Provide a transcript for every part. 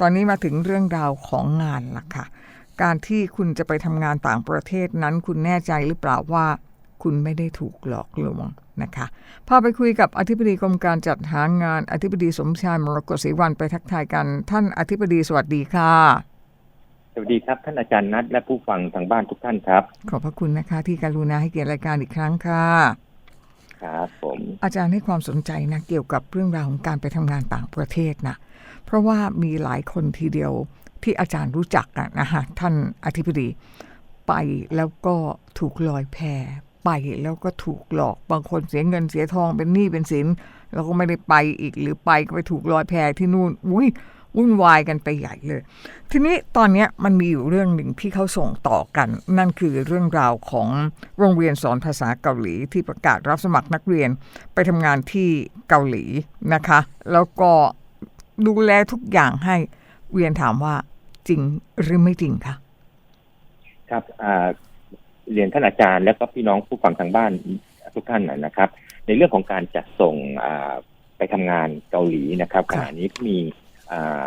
ตอนนี้มาถึงเรื่องราวของงานล่ะค่ะ การที่คุณจะไปทำงานต่างประเทศนั้น คุณแน่ใจหรือเปล่าว่า คุณไม่ได้ถูกหลอกลวงนะคะพาไปคุยกับอธิบดีกรมการจัดหางานอธิบดีสมชายมรกตศรีวันไปทักทายกัน ท่านอธิบดีสวัสดีค่ะ สวัสดีครับ ท่านอาจารย์นัทและผู้ฟังทางบ้านทุกท่านครับ ขอบพระคุณนะคะ ที่กรุณาให้เกียรติรายการอีกครั้งค่ะครับผมอาจารย์ให้ความสนใจนะเกี่ยวกับเรื่องราวของการไปทำงานต่างประเทศนะ เพราะว่ามีหลายคนทีเดียวที่อาจารย์รู้จักอะนะคะท่านอธิบดี ไปแล้วก็ถูกลอยแพไปแล้วก็ถูกหลอกบางคนเสียเงินเสียทองเป็นหนี้เป็นสินแล้วก็ไม่ได้ไปอีกหรือไปก็ไปถูกลอยแพที่นู่นอุ้ยวุ่นวายกันไปใหญ่เลย ทีนี้ตอนนี้มันมีอยู่เรื่องหนึ่งที่เขาส่งต่อกัน นั่นคือเรื่องราวของโรงเรียนสอนภาษาเกาหลีที่ประกาศรับสมัครนักเรียนไปทำงานที่เกาหลีนะคะ แล้วก็ ดูแลทุกอย่างให้เรียนถามว่าจริงหรือไม่จริงคะครับอ่าเรียนท่านอาจารย์และก็พี่น้องผู้ฟังทางบ้านทุกท่านนะครับ ในเรื่องของการจัดส่งอ่าไปทำงานเกาหลีนะครับขณะนี้มีอ่า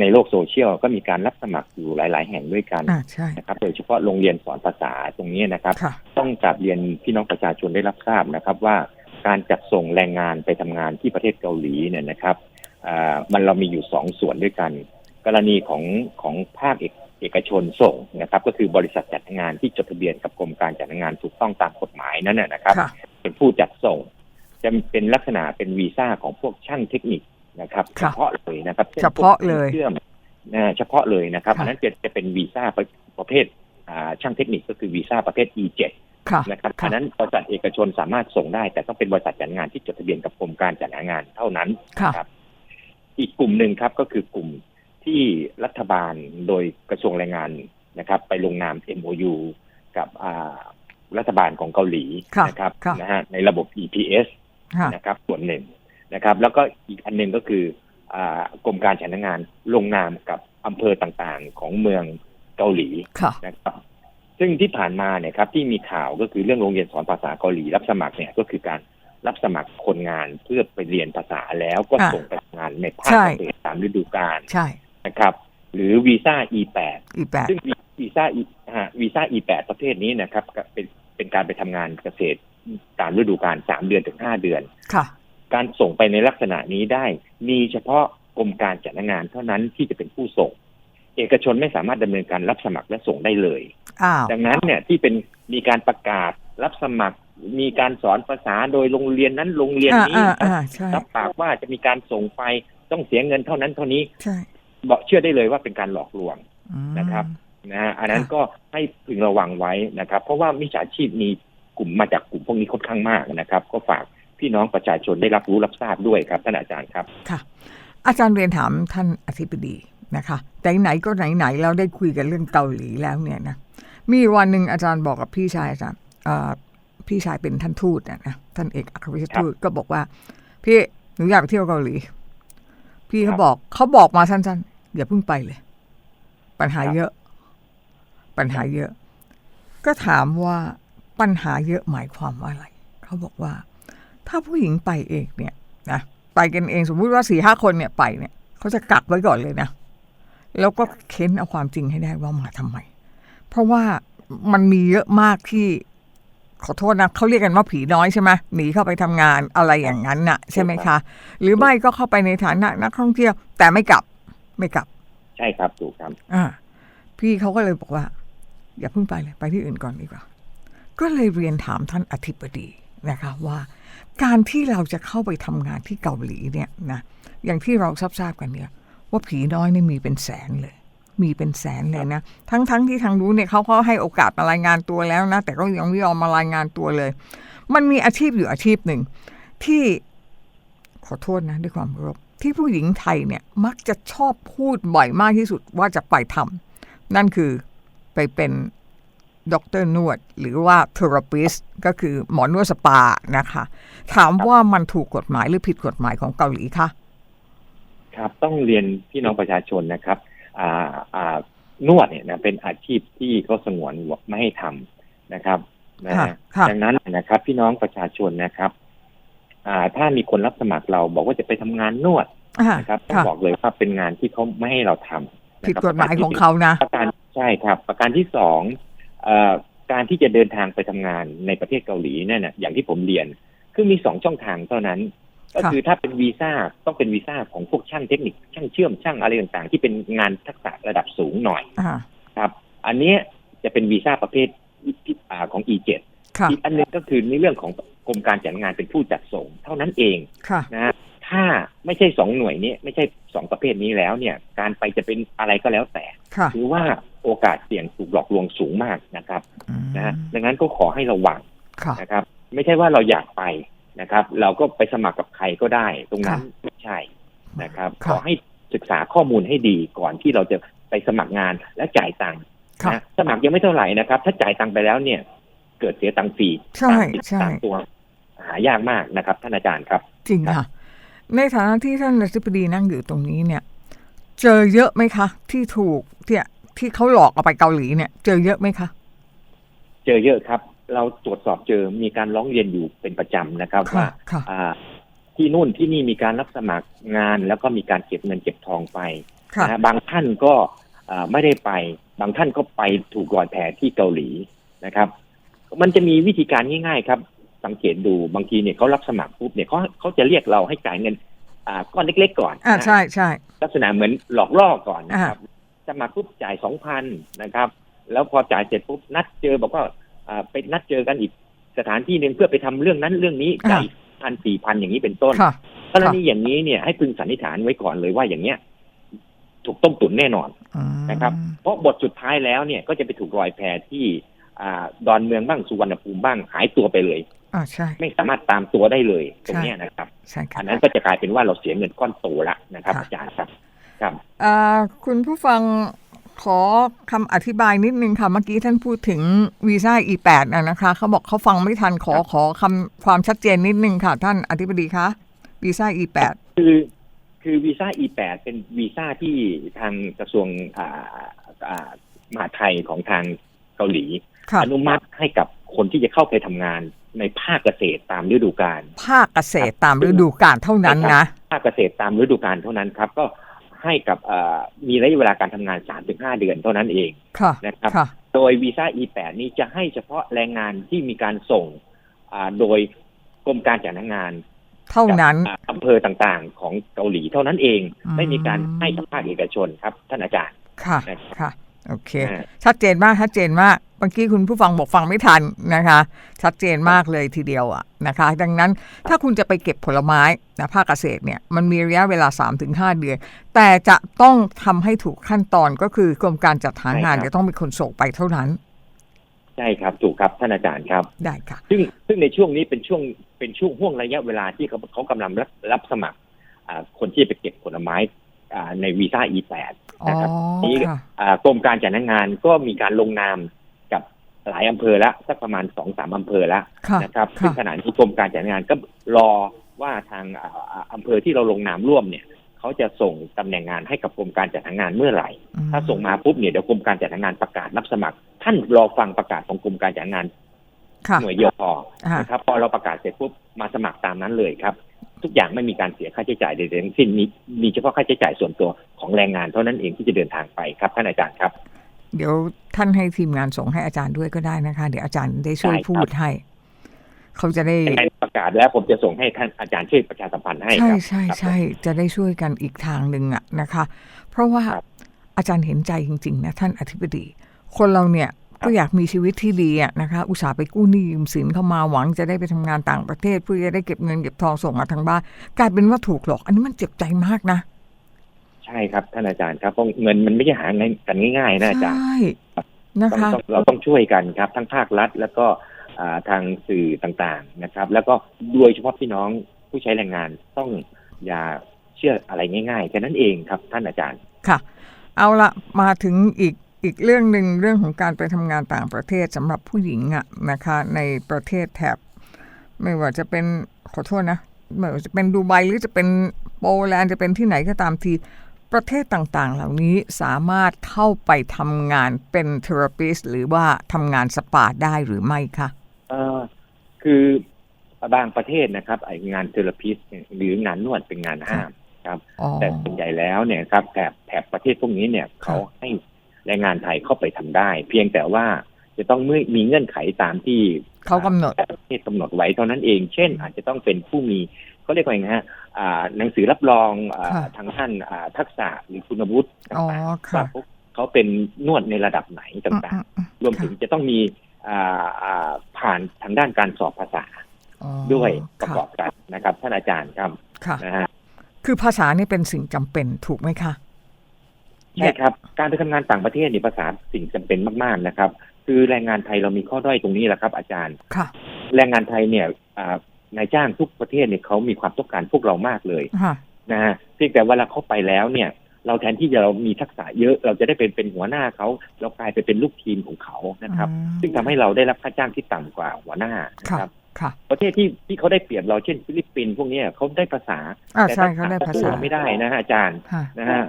ในโลกโซเชียลก็มีการรับสมัครอยู่หลาย ๆ แห่งด้วยกันอ่าใช่นะครับ โดยเฉพาะโรงเรียนสอนภาษาตรงนี้นะครับค่ะต้องกราบเรียนพี่น้องประชาชนได้รับทราบนะครับว่าการจัดส่งแรงงานไปทำงานที่ประเทศเกาหลีเนี่ยนะครับอ่า มันเรามีอยู่สองส่วนด้วยกัน กรณีของของภาคเอกเอกชนส่งนะครับ ก็คือบริษัทจัดงานที่จดทะเบียนกับกรมการจัดงานถูกต้องตามกฎหมายนั่นนะนะครับค่ะเป็นผู้จัดส่ง จะเป็นลักษณะเป็นวีซ่าของพวกช่างเทคนิคนะครับค่ะเฉพาะเลยนะครับช่นเฉพาะเลยเชื่อมนะเฉพาะเลยนะครับค่ะอันนั้นจะจะเป็นวีซ่าประประเภทอ่าช่างเทคนิคก็คือวีซ่าประเภท E7 ค่ะนะครับค่ะอันนั้นบริษัทเอกชนสามารถส่งได้ แต่ต้องเป็นบริษัทจัดงานที่จดทะเบียนกับกรมการจัดหางานเท่านั้นค่ะครับ อีกกลุ่มหนึ่งครับก็คือกลุ่มที่รัฐบาลโดยกระทรวงแรงงานนะครับ ไปลงนาม MOU กับอ่ารัฐบาลของเกาหลีค่ะนะครับค่ะนะฮะในระบบ EPS ค่ะนะครับส่วนหนึ่งนะครับ แล้วก็อีกอันหนึ่งก็คืออ่ากรมการจัดหางานลงนามกับอำเภอต่างๆ ของเมืองเกาหลีค่ะนะครับซึ่งที่ผ่านมาเนี่ยครับที่มีข่าวก็คือเรื่องโรงเรียนสอนภาษาเกาหลีรับสมัครเนี่ยก็คือการ รับสมัครคนงานเพื่อไปเรียนภาษาแล้วก็อะส่งไปทำงานในภาคใช่เกษตรตามฤดูกาลใช่นะครับ หรือวีซ่า E8 อีแปดซึ่งวีซ่า E ฮะวีซ่า E8 ประเภทนี้นะครับก็เป็นเป็นการไปทำงานเกษตรตามฤดูกาลสามเดือนถึงห้าเดือนค่ะ การส่งไปในลักษณะนี้ได้ มีเฉพาะกรมการจัดงานเท่านั้นที่จะเป็นผู้ส่ง เอกชนไม่สามารถดำเนินการรับสมัครและส่งได้เลยอ้าวดังนั้นเนี่ยที่เป็นมีการประกาศรับสมัคร มีการสอนภาษาโดยโรงเรียนนั้นโรงเรียนอ่านี้อ่าอ่าใช่รับปากว่าจะมีการส่งไปต้องเสียเงินเท่านั้นเท่านี้ใช่บอกเชื่อได้เลยว่าเป็นการหลอกลวงอืมนะครับนะฮะอันนั้นค่ะก็ให้พึงระวังไว้นะครับ เพราะว่ามิจฉาชีพมีกลุ่มมาจากกลุ่มพวกนี้ค่อนข้างมากนะครับ ก็ฝากพี่น้องประชาชนได้รับรู้รับทราบด้วยครับท่านอาจารย์ครับค่ะ อาจารย์เรียนถามท่านอธิบดีนะคะแต่ไหนๆก็ไหนๆเราได้คุยกันเรื่องเกาหลีแล้วเนี่ยนะมีวันหนึ่งอาจารย์บอกกับพี่ชายอาจารย์เอ่อ พี่ชายเป็นท่านทูตนะนะท่านเอกอัครราชทูตก็บอกว่า พี่หนูอยากไปเที่ยวเกาหลี พี่เขาครับบอกเขาบอกมาสั้นๆอย่าเพิ่งไปเลย ปัญหาครับเยอะ ปัญหาเยอะ ก็ถามว่าปัญหาเยอะหมายความว่าอะไรเขาบอกว่า ถ้าผู้หญิงไปเองเนี่ยนะไปกันเองสมมุติว่าสี่ห้าคนเนี่ยไปเนี่ยเขาจะกักไว้ก่อนเลยนะแล้วก็เค้นเอาความจริงให้ได้ว่ามาทำไม เพราะว่ามันมีเยอะมากที่ ขอโทษนะเขาเรียกกันว่าผีน้อยใช่ไหมหนีเข้าไปทำงานอะไรอย่างนั้นน่ะ ใช่ไหมคะ หรือไม่ก็เข้าไปในฐานะนักท่องเที่ยว แต่ไม่กลับไม่กลับ ใช่ครับถูกครับ อ่า พี่เขาก็เลยบอกว่า อย่าเพิ่งไปเลยไปที่อื่นก่อนดีกว่า ก็เลยเรียนถามท่านอธิบดีนะคะว่า การที่เราจะเข้าไปทำงานที่เกาหลีเนี่ยนะอย่างที่เราทราบๆกันเนี่ย ว่าผีน้อยเนี่ยมีเป็นแสนเลย มีเป็นแสนเลยนะ ทั้งๆทที่ทางรู้เนี่ยเขาก็ให้โอกาสมารายงานตัวแล้วนะ แต่ก็ยังไม่ยอมมารายงานตัวเลย มันมีอาชีพอยู่อาชีพหนึ่ง ที่ขอโทษนะด้วยความรพที่ผู้หญิงไทยเนี่ยมักจะชอบพูดบ่อยมากที่สุดว่าจะไปทำนั่นคือไปเป็นด็อกเตอร์นวด หรือว่าเทอราปิสก็คือหมอนวดสปานะคะ ถามว่ามันถูกกฎหมายหรือผิดกฎหมายของเกาหลีคะครับต้องเรียนพี่น้องประชาชนนะครับ อ่าอ่านวดเนี่ยนะเป็นอาชีพที่เขาสงวนไม่ให้ทำนะครับนะค่ะฮะค่ะดังนั้นนะครับ พี่น้องประชาชนนะครับ อ่า ถ้ามีคนรับสมัครเราบอกว่าจะไปทำงานนวดอ่านะครับต้องค่ะบอกเลยว่าเป็นงานที่เขาไม่ให้เราทำผิดนะครับกฎหมายของเขานะประการใช่ครับ ประการที่สองเอ่อการที่จะเดินทางไปทำงานในประเทศเกาหลีเนี่ยนะอย่างที่ผมเรียน คือมีสองช่องทางเท่านั้น ก็ค่ะคือถ้าเป็นวีซ่าต้องเป็นวีซ่าของพวกช่างเทคนิคช่างเชื่อมช่างอะไรต่างๆ ที่เป็นงานทักษะระดับสูงหน่อยอ่าครับ อันเนี้ยจะเป็นวีซ่าประเภทอ่าของ E7 ค่ะอีกอันหนึงก็คือในเรื่องของกรมการจัดงานเป็นผู้จัดส่งเท่านั้นเองค่ะนะฮะถ้าไม่ใช่สองหน่วยนี้ไม่ใช่สองประเภทนี้แล้วเนี่ย การไปจะเป็นอะไรก็แล้วแต่ค่ะถือว่าโอกาสเสี่ยงถูกหลอกลวงสูงมากนะครับอืมนะฮะดังนั้นก็ขอให้ระวังค่ะนะครับ ไม่ใช่ว่าเราอยากไป นะครับ เราก็ไปสมัครกับใครก็ได้ ตรงนั้นไม่ใช่นะครับขค่ะอให้ศึกษาข้อมูลให้ดีก่อนที่เราจะไปสมัครงานและจ่ายตังค์ค่ะนะสมัครยังไม่เท่าไหร่นะครับ ถ้าจ่ายตังค์ไปแล้วเนี่ย เกิดเสียตังค์ฟรีใช่ตามสิทธิ์ใช่ตามตัว หายากมากนะครับ ท่านอาจารย์ครับ จริงค่ะ ในฐานะที่ท่านอธิบดีนั่งอยู่ตรงนี้เนี่ย เจอเยอะไหมคะ ที่ถูกที่ที่เขาหลอกเอาไปเกาหลีเนี่ย เจอเยอะไหมคะ เจอเยอะครับ เราตรวจสอบเจอมีการร้องเรียนอยู่เป็นประจำนะครับค่ะว่าค่ะอ่าที่นู่นที่นี่มีการรับสมัครงาน แล้วก็มีการเก็บเงินเก็บทองไปค่ะนะฮะบางท่านก็อ่าไม่ได้ไป บางท่านก็ไปถูกรอยแผลที่เกาหลีนะครับ มันจะมีวิธีการง่ายๆครับ สังเกตดูบางทีเนี่ยเขารับสมัครปุ๊บเนี่ยเขาเขาจะเรียกเราให้จ่ายเงินอ่าก้อนเล็กๆก่อนอ่านะใช่ใช่ลักษณะเหมือนหลอกล่อก่อนนะครับสมัครปุ๊บจ่ายสองพันนะครับ แล้วพอจ่ายเสร็จปุ๊บนัดเจอบอกว่าอ่า ไปนัดเจอกันอีกสถานที่หนึ่งเพื่อไปทำเรื่องนั้นเรื่องนี้จ่ายพันสี่พันอย่างนี้เป็นต้นค่ะกรณีอย่างนี้เนี่ยให้พึงสันนิษฐานไว้ก่อนเลยว่าอย่างเนี้ยถูกต้มตุ๋นแน่นอนอืมนะครับ เพราะบทสุดท้ายแล้วเนี่ยก็จะไปถูกรอยแพที่อ่าดอนเมืองบ้างสุวรรณภูมิบ้างหายตัวไปเลยอ่าใช่ไม่สามารถตามตัวได้เลยตรงเนี้ยนะครับใช่ค่ะอันนั้นก็จะกลายเป็นว่าเราเสียเงินก้อนโตละนะครับค่ะอาจารย์ครับครับอ่าคุณผู้ฟัง ขอคำอธิบายนิดนึงค่ะ เมื่อกี้ท่านพูดถึงวีซ่า E8 นะนะคะ เขาบอกเขาฟังไม่ทันขอครับขอคำความชัดเจนนิดนึงค่ะ ท่านอธิบดีคะวีซ่า E8 คือคือวีซ่า E8 เป็นวีซ่าที่ทางกระทรวงอ่าอ่ามหาดไทยของทางเกาหลีค่ะอนุมัติให้กับคนที่จะเข้าไปทำงานในภาคเกษตรตามฤดูกาลภาคเกษตรตามฤดูกาลเท่านั้นนะภาคเกษตรตามฤดูกาลเท่านั้นครับ ก็ ให้กับเอ่อมีระยะเวลาการทำงาน 3-5 เดือนเท่านั้นเองค่ะนะครับค่ะโดยวีซ่า E8 นี้จะให้เฉพาะแรงงานที่มีการส่งอ่าโดยกรมการจัดหางาน เท่านั้นกับอ่าอำเภอต่างๆ ของเกาหลีเท่านั้นเองอืมไม่มีการให้กับภาคเอกชนครับ ท่านอาจารย์ค่ะนะครับค่ะ โอเคอ่าชัดเจนมากชัดเจนมากเมื่อกี้คุณผู้ฟังบอกฟังไม่ทันนะคะ ชัดเจนมากเลยทีเดียวอะนะคะ ดังนั้นถ้าคุณจะไปเก็บผลไม้นะภาคเกษตรเนี่ยมันมีระยะเวลา 3-5 เดือน แต่จะต้องทำให้ถูกขั้นตอนก็คือกรมการจัดหางานใช่ครับจะต้องเป็นคนส่งไปเท่านั้นใช่ครับถูกครับท่านอาจารย์ครับได้ค่ะซึ่งซึ่งในช่วงนี้เป็นช่วงเป็นช่วงห่วงระยะเวลาที่เขาเขากำลังรับรับสมัครอ่าคนที่จะไปเก็บผลไม้อ่าในวีซ่า E8 อ๋อ นะครับนี่ค่ะอ่ากรมการจัดหางานก็มีการลงนามกับหลายอำเภอละสักประมาณสองสามอำเภอละค่ะนะครับค่ะซึ่งขณะนี้กรมการจัดงานก็รอว่าทางอ่าอ่าอำเภอที่เราลงนามร่วมเนี่ยเขาจะส่งตำแหน่งงานให้กับกรมการจัดหางานเมื่อไหร่อืมถ้าส่งมาปุ๊บเนี่ยเดี๋ยวกรมการจัดหางานประกาศรับสมัคร ท่านรอฟังประกาศของกรมการจัดหางานค่ะหน่วยเดียวพออ่านะครับพอเราประกาศเสร็จปุ๊บมาสมัครตามนั้นเลยครับ ทุกอย่างไม่มีการเสียค่าใช้จ่ายใดๆทั้งสิ้นมีมีเฉพาะค่าใช้จ่ายส่วนตัวของแรงงานเท่านั้นเองที่จะเดินทางไปครับท่านอาจารย์ครับ เดี๋ยวท่านให้ทีมงานส่งให้อาจารย์ด้วยก็ได้นะคะ เดี๋ยวอาจารย์ได้ช่วยได้ครับพูดให้ เขาจะได้ยังไงประกาศแล้วผมจะส่งให้ท่านอาจารย์ช่วยประชาสัมพันธ์ให้ใช่ครับใช่ครับใช่จะได้ช่วยกันอีกทางหนึ่งอะนะคะ เพราะว่าครับอาจารย์เห็นใจจริง ๆ นะท่านอธิบดี คนเราเนี่ย ก็อยากมีชีวิตที่ดีอะนะคะ อุตส่าห์ไปกู้หนี้ยืมสินเข้ามาหวังจะได้ไปทำงานต่างประเทศ เพื่อจะได้เก็บเงินเก็บทองส่งมาทางบ้านกลายเป็นว่าถูกหลอก อันนี้มันเจ็บใจมากนะ ใช่ครับท่านอาจารย์ครับเพราะเงินมันไม่ใช่หาเงินกันง่ายๆนะอาจารย์ใช่นะต้องคะต้องเราต้องช่วยกันครับ ทั้งภาครัฐแล้วก็อ่าทางสื่อต่างๆนะครับ แล้วก็โดยเฉพาะพี่น้องผู้ใช้แรงงานต้องอย่าเชื่ออะไรง่ายๆแค่นั้นเองครับท่านอาจารย์ค่ะ เอาละมาถึงอีก อีกเรื่องหนึ่งเรื่องของการไปทำงานต่างประเทศสำหรับผู้หญิงอะนะคะในประเทศแถบ ไม่ว่าจะเป็นขอโทษนะไม่ว่าจะเป็นดูไบหรือจะเป็นโปแลนด์จะเป็นที่ไหนก็ตามทีประเทศต่างๆ เหล่านี้สามารถเข้าไปทำงานเป็นเทอราปิสหรือว่าทำงานสปาได้หรือไม่คะเอ่อคือบางประเทศนะครับไอ้งานเทอราพิสหรืองานนวดเป็นงานห้ามครับอ๋อแต่ส่วนใหญ่แล้วเนี่ยครับแถบแถบประเทศพวกนี้เนี่ยเขาให้ แรงงานไทยเข้าไปทำได้ เพียงแต่ว่าจะต้องไม่มีเงื่อนไขตามที่เขากำหนดประเทศกำหนดไว้เท่านั้นเอง เช่น อาจจะต้องเป็นผู้มีเขาเรียกว่าไงฮะอ่าหนังสือรับรองอ่าค่ะทางท่านอ่าทักษะหรือคุณวุฒิอ๋อต่างๆค่ะว่าพวกเขาเป็นนวดในระดับไหนต่างอืมๆรวมถึงจะต้องมีอ่าอ่าผ่านทางด้านการสอบภาษาอ๋อด้วยประค่ะกอบกันนะครับท่านอาจารย์ครับค่ะนะฮะคือภาษานี่เป็นสิ่งจำเป็นถูกไหมคะ ใช่ครับ การไปทำงานต่างประเทศเนี่ยภาษาสิ่งจำเป็นมาก ๆนะครับ คือแรงงานไทยเรามีข้อด้อยตรงนี้แหละครับ อาจารย์ค่ะแรงงานไทยเนี่ยอ่านายจ้างทุกประเทศเนี่ยเขามีความต้องการพวกเรามากเลยค่ะนะฮะเพียงแต่เวลาเขาไปแล้วเนี่ย เราแทนที่จะเรามีทักษะเยอะ เราจะได้เป็นเป็นหัวหน้าเขาเรากลายไปเป็นลูกทีมของเขานะครับอืมซึ่งทำให้เราได้รับค่าจ้างที่ต่ำกว่าหัวหน้านะค่ะครับค่ะประเทศที่ที่เขาได้เปรียบเราเช่นฟิลิปปินส์พวกเนี้ยเขาได้ภาษาอ่าแต่ใช่เขาได้ภาสู้ษาเราไม่ได้นะฮะอาจารย์ค่ะนะฮะ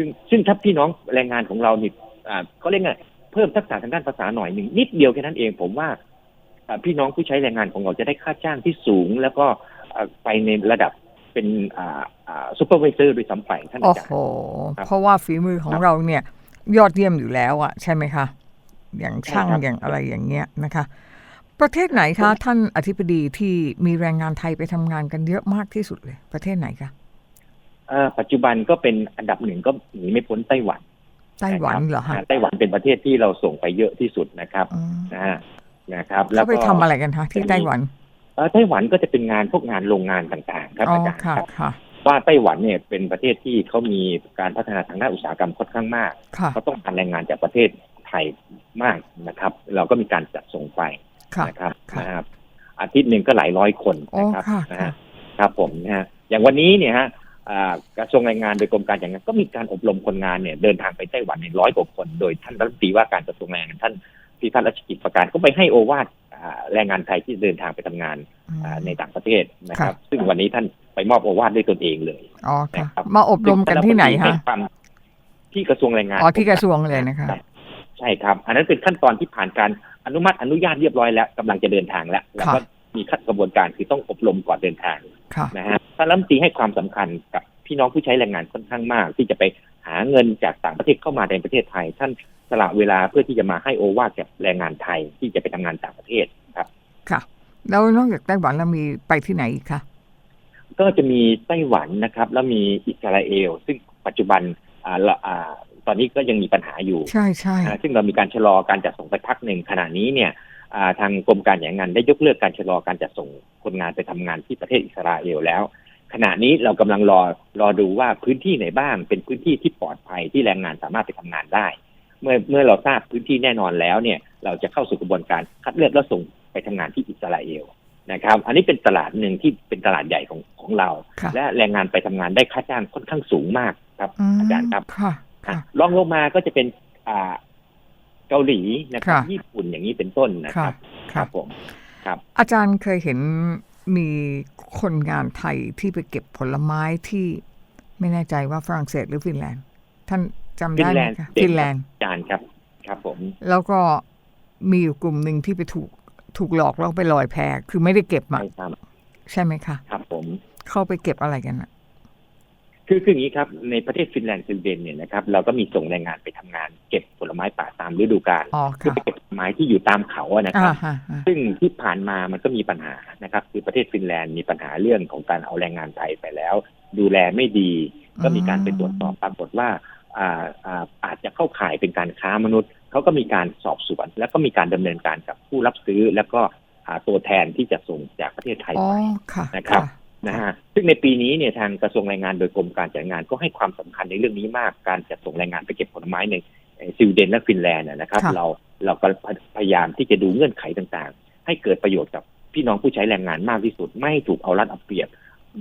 ซึ่งซึ่งถ้าพี่น้องแรงงานของเรานี่อ่าเขาเรียกไงเพิ่มทักษะทางด้านภาษาหน่อยหนึ่งนิดเดียวแค่นั้นเองผมว่าอ่าพี่น้องผู้ใช้แรงงานของเราจะได้ค่าจ้างที่สูง แล้วก็อ่าไปในระดับเป็นอ่าอ่าซูเปอร์วิเซอร์ด้วยซ้ำไปท่านโอ้อาจารโหย์ครับเพราะว่าฝีมือของครับเราเนี่ย ยอดเยี่ยมอยู่แล้วอะใช่ไหมคะ อย่างช่างใช่ครับอย่างอะไรอย่างเงี้ยนะคะ ประเทศไหนคะ ท่านอธิบดีที่มีแรงงานไทยไปทำงานกันเยอะมากที่สุดเลย ประเทศไหนคะอ่า ปัจจุบันก็เป็นอันดับหนึ่งก็หนีไม่พ้นไต้หวันไต้หวันเหรอนะฮะครับไต้หวันเป็นประเทศที่เราส่งไปเยอะที่สุดนะครับอืมนะฮะนะครับเขาไปก็ทำอะไรกันคะที่ไต้หวันเอ่อไต้หวันก็จะเป็นงานพวกงานโรงงานต่างๆ ครับอ๋ออาจารย์ค่ะครับค่ะว่าไต้หวันเนี่ยเป็นประเทศที่เขามีการพัฒนาทางด้านอุตสาหกรรมค่อนข้างมากค่ะเขาต้องการแรงงานจากประเทศไทยมากนะครับ เราก็มีการจัดส่งไปค่ะนะครับค่ะนะครับอาทิตย์หนึ่งก็หลายร้อยคนโอ้นะครับค่ะนะค่ะฮะครับผมนะฮะอย่างวันนี้เนี่ยฮะอ่า กระทรวงแรงงานโดยกรมการจัดงานก็มีการอบรมคนงานเนี่ยเดินทางไปไต้หวันในร้อยกว่าคน โดยท่านรัฐมนตรีว่าการกระทรวงแรงงานท่านพิพัฒน์รัชกิจประการก็ไปให้โอวาทอ่าแรงงานไทยที่เดินทางไปทำงานอืมอ่าในต่างประเทศนะครับ ซึ่งวันนี้ท่านไปมอบโอวาทด้วยตนเองเลยอ๋อค่ะนะครับมาอบรมกันที่ไหนคะซึ่งท่านรัฐมนตรีให้ความที่กระทรวงแรงงานอ๋อที่กระทรวงเลยนะคะใช่ใช่ครับ อันนั้นเป็นขั้นตอนที่ผ่านการอนุมัติอนุญาตเรียบร้อยแล้วกำลังจะเดินทางแล้วแล้วก็ มีขั้นกระบวนการคือต้องอบรมก่อนเดินทางค่ะนะฮะท่านรัฐมนตรีให้ความสำคัญกับพี่น้องผู้ใช้แรงงานค่อนข้างมาก ที่จะไปหาเงินจากต่างประเทศเข้ามาในประเทศไทย ท่านสละเวลาเพื่อที่จะมาให้โอวาทกับแรงงานไทยที่จะไปทำงานต่างประเทศครับ ค่ะ แล้วนอกจากไต้หวันแล้วมีไปที่ไหนอีกคะก็จะมีไต้หวันนะครับ แล้วมีอิสราเอล ซึ่งปัจจุบันอ่าละอ่าตอนนี้ก็ยังมีปัญหาอยู่ ใช่ใช่อ่าซึ่งเรามีการชะลอการจัดส่งไปพักหนึ่งขณะนี้เนี่ยอ่า ทางกรมการแรงงานได้ยกเลิกการชะลอการจัดส่งคนงานไปทำงานที่ประเทศอิสราเอลแล้ว ขณะนี้เรากำลังรอรอดูว่าพื้นที่ไหนบ้างเป็นพื้นที่ที่ปลอดภัยที่แรงงานสามารถไปทำงานได้ เมื่อเมื่อเราทราบพื้นที่แน่นอนแล้วเนี่ย เราจะเข้าสู่กระบวนการคัดเลือกแล้วส่งไปทำงานที่อิสราเอลนะครับ อันนี้เป็นตลาดหนึ่งที่เป็นตลาดใหญ่ของของเราค่ะและแรงงานไปทำงานได้ค่าจ้างค่อนข้างสูงมากครับมอาจารย์ครับค่ะอะค่ะรองลงมาก็จะเป็นอ่า เกาหลีนะครับ ค่ะ ญี่ปุ่นอย่างนี้เป็นต้นนะคค่ะรับคค่ะรับผมอาจารย์เคยเห็นมีคนงานไทยที่ไปเก็บผลไม้ที่ไม่แน่ใจว่าฝรั่งเศสหรือฟินแลนด์ ท่านจำฟิได้นไหแลมนด์คะเด็กฟินแลนด์อาจารย์ครับ ครับผม แล้วก็มีอยู่กลุ่มหนึ่งที่ไปถูกถูกหลอกแล้วไปลอยแพคือไม่ได้เก็บมาใช่ครับ ใช่ไหมคะ ครับผม เข้าไปเก็บอะไรกันอะ คือคืออย่างนี้ครับในประเทศฟินแลนด์สวีเดนเนี่ยนะครับเราก็มีส่งแรงงานไปทำงานเก็บผลไม้ป่าตามฤดูกาลอ๋อคือค่ะไปเก็บผลไม้ที่อยู่ตามเขาอะนะคอ่ารับฮะฮะซึ่งที่ผ่านมามันก็มีปัญหานะครับ คือประเทศฟินแลนด์มีปัญหาเรื่องของการเอาแรงงานไทยไปแล้ว ดูแลไม่ดี ก็มีการไปตรวจสอบปรากฏว่าอ่าอ่าอาจจะเข้าข่ายเป็นการค้ามนุษย์เขาก็มีการสอบสวน แล้วก็มีการดำเนินการกับผู้รับซื้อแล้วก็หาตัวแทนที่จะส่งจากประเทศไทยอ๋อไปค่ะนะครับค่ะ นะฮะซึ่งในปีนี้เนี่ยทางกระทรวงแรงงานโดยกรมการจัดงานก็ให้ความสำคัญในเรื่องนี้มากการจัดส่งแรงงานไปเก็บผลไม้ในเอ่อสวีเดนและฟินแลนด์นะนะครับค่ะเราเราก็พยายามที่จะดูเงื่อนไขต่างๆ ให้เกิดประโยชน์กับพี่น้องผู้ใช้แรงงานมากที่สุด ไม่ให้ถูกเอารัดเอาเปรียบ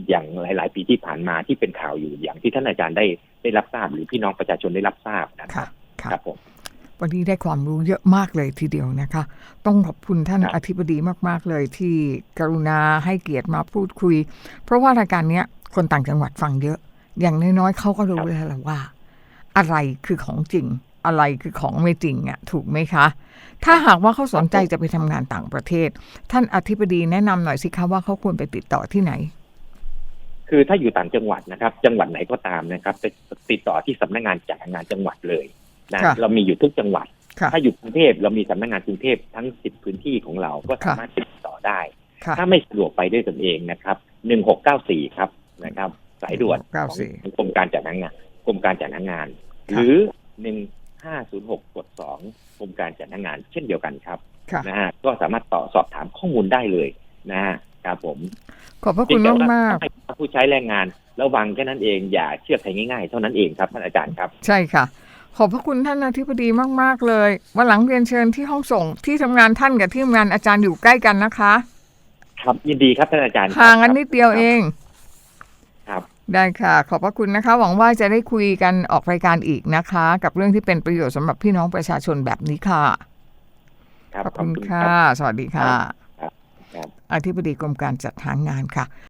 อย่างหลาย ๆ ปีที่ผ่านมาที่เป็นข่าวอยู่อย่างที่ท่านอาจารย์ได้ได้รับทราบ หรือพี่น้องประชาชนได้รับทราบนะคค่ะรับค่ะครับผม วันนี้ได้ความรู้เยอะมากเลยทีเดียวนะคะ ต้องขอบคุณท่านครับอธิบดีมาก ๆ เลยที่กรุณาให้เกียรติมาพูดคุย เพราะว่ารายการเนี้ยคนต่างจังหวัดฟังเยอะ อย่างน้อยๆเขาก็รู้แล้วแหละว่า อะไรคือของจริง อะไรคือของไม่จริงอะ่ะถูกไหมคะ ถ้าหากว่าเขาสนใจจะไปทำงานต่างประเทศ ท่านอธิบดีแนะนำหน่อยสิคะว่าเขาควรไปติดต่อที่ไหนคือถ้าอยู่ต่างจังหวัดนะครับ จังหวัดไหนก็ตามนะครับจะติดต่อที่สำนักงานจัดหางานจังหวัดเลย นะค่ะเรามีอยู่ทุกจังหวัดค่ะถ้าอยู่กรุงเทพเรามีสำนักงานกรุงเทพทั้งสิบพื้นที่ของเราก็สามารถติดต่อได้ค่ะถ้าไม่สะดวกไปด้วยตนเองนะครับหนึ่งหกเก้าสี่ครับนะครับสายด่วนของ1694ของกรมการจัดหางานกรมการจัดหางานค่ะหรือหนึ่งห้าศูนย์หกกดสองกรมการจัดหางาน เช่นเดียวกันครับค่ะนะฮะก็สามารถต่อสอบถามข้อมูลได้เลยนะฮะครับผม ขอบพระเพีคุยณงแต่มากว่ให้ผู้ใช้แรงงานระวังแค่นั้นเองอย่าเชื่อใครง่ายๆ เท่านั้นเองครับท่านอาจารย์ครับๆใช่ค่ะ ขอบพระคุณท่านอธิบดีมาก ๆ เลยวันหลังเรียนเชิญที่ห้องส่งที่ทำงานท่านกับที่ทำงานอาจารย์อยู่ใกล้กันนะคะ ครับยินดีครับท่านอาจารย์ห่างกันนิดเดียวเอง ครับ ได้ค่ะ ขอบพระคุณนะคะ หวังว่าจะได้คุยกันออกรายการอีกนะคะ กับเรื่องที่เป็นประโยชน์สำหรับพี่น้องประชาชนแบบนี้ค่ะครับขอบคุณรัค่ะ สวัสดีค่ะครับอธิบดีกรมการจัดหางานค่ะ